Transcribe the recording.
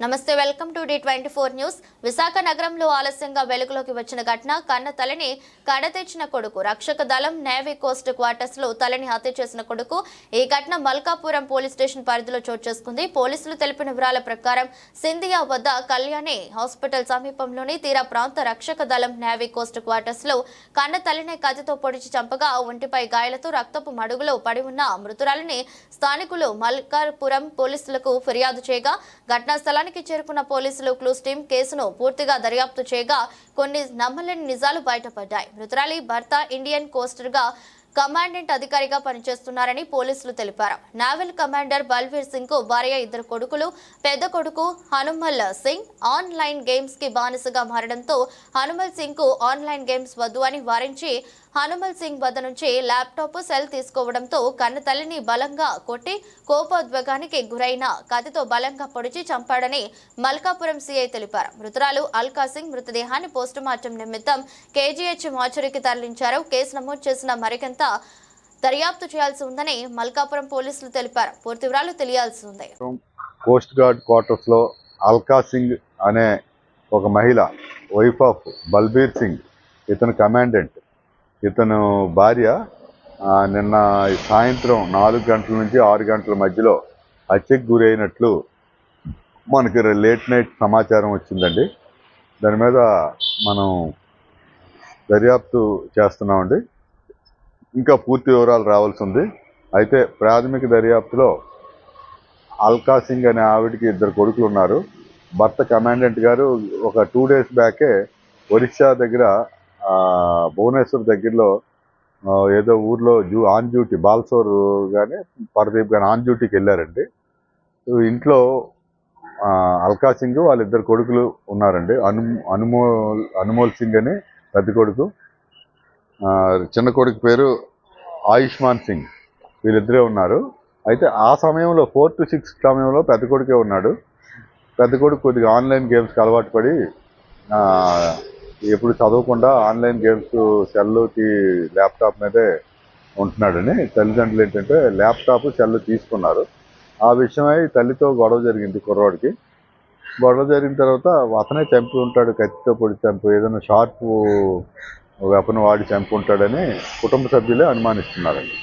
నమస్తే welcome to the twenty four news. Visakha నగరంలో ఆలస్యంగా వెలుగులోకి వచ్చిన ఘటన కన్న తలని కడతెచ్చిన కొడుకు రక్షక దళం నేవీ కోస్ట్ క్వార్టర్స్లో తలని హత్య చేసిన కొడుకు. ఈ ఘటన మల్కాపురం పోలీస్ స్టేషన్ పరిధిలో చోటు చేసుకుంది. పోలీసులు తెలిపిన వివరాల ప్రకారం సింధియా వద్ద కళ్యాణి హాస్పిటల్ సమీపంలోని తీరా ప్రాంత రక్షక దళం నేవీ కోస్ట్ క్వార్టర్స్లో కన్న తలని కత్తితో పొడిచి చంపగా ఒంటిపై గాయాలతో రక్తపు మడుగులో పడి ఉన్న మృతురాలని స్థానికులు మల్కాపురం పోలీసులకు ఫిర్యాదు చేయగా ఘటనా స్థలానికి చేరుకున్న పోలీసులు క్లూస్ టీం కేసును పూర్తిగా దర్యాప్తు చేయగా కొన్ని నమ్మలేని నిజాలు బయటపడ్డాయి. మృతురాలి భర్త ఇండియన్ కోస్టర్గా కమాండెంట్ అధికారిగా పనిచేస్తున్నారని పోలీసులు తెలిపారు. నావల్ కమాండర్ బల్వీర్ సింగ్కు భార్య ఇద్దరు కొడుకులు పెద్ద కొడుకు హనుమల్ సింగ్ ఆన్లైన్ గేమ్స్కి బానిసగా మారడంతో హనుమల్ సింగ్కు ఆన్లైన్ గేమ్స్ వద్దు అని వారించి హనుమల్ సింగ్ వద్ద నుంచి ల్యాప్టాప్ సెల్ తీసుకోవడంతో కన్న తల్లిని బలంగా కొట్టి కోపోద్వేగానికి గురైన కత్తితో బలంగా పొడిచి చంపాడని మల్కాపురం సీఐ తెలిపారు. మృతురాలు అల్కా సింగ్ మృతదేహాన్ని పోస్టుమార్టం నిమిత్తం కేజీహెచ్ మార్చురీకి తరలించారు. కేసు నమోదు చేసిన మరికొంత దర్యాప్తు చేయాల్సి ఉందని మల్కాపురం పోలీసులు తెలిపారు. పూర్తి వివరాలు తెలియాల్సి ఉంది. కోస్ట్ గార్డ్ క్వార్టర్స్లో అల్కా సింగ్ అనే ఒక మహిళ వైఫ్ ఆఫ్ బల్బీర్ సింగ్ ఇతను కమాండెంట్. ఇతను భార్య నిన్న సాయంత్రం నాలుగు గంటల నుంచి ఆరు గంటల మధ్యలో హత్యకు గురైనట్లు మనకి లేట్ నైట్ సమాచారం వచ్చిందండి. దాని మీద మనం దర్యాప్తు చేస్తున్నామండి. ఇంకా పూర్తి వివరాలు రావాల్సి ఉంది. అయితే ప్రాథమిక దర్యాప్తులో అల్కా సింగ్ అనే ఆవిడకి ఇద్దరు కొడుకులు ఉన్నారు భర్త కమాండెంట్ గారు ఒక టూ డేస్ బ్యాకే ఒరిస్సా దగ్గర భువనేశ్వర్ దగ్గరలో ఏదో ఊర్లో జూ ఆన్ డ్యూటీ బాల్సోర్ కానీ పరదీప్ కానీ ఆన్ డ్యూటీకి వెళ్ళారండి. ఇంట్లో అల్కా సింగ్ వాళ్ళిద్దరు కొడుకులు ఉన్నారండి. అను అనుమోల్ అనుమోల్ సింగ్ అని పెద్ద కొడుకు. చిన్న కొడుకు పేరు ఆయుష్మాన్ సింగ్. వీళ్ళిద్దరే ఉన్నారు. అయితే ఆ సమయంలో ఫోర్ టు సిక్స్ సమయంలో పెద్ద కొడుకే ఉన్నాడు. పెద్ద కొడుకు కొద్దిగా ఆన్లైన్ గేమ్స్కి అలవాటు పడి ఎప్పుడు చదవకుండా ఆన్లైన్ గేమ్స్ సెల్కి ల్యాప్టాప్ మీదే ఉంటున్నాడని తల్లిదండ్రులు ఏంటంటే ల్యాప్టాప్ సెల్ తీసుకున్నారు. ఆ విషయమై తల్లితో గొడవ జరిగింది కుర్రాడికి. గొడవ జరిగిన తర్వాత అతనే చంపి ఉంటాడు కత్తితో పొడి చంపు ఏదైనా షార్ప్ వెపన్ వాడి చంపుకుంటాడని కుటుంబ సభ్యులే అనుమానిస్తున్నారండి.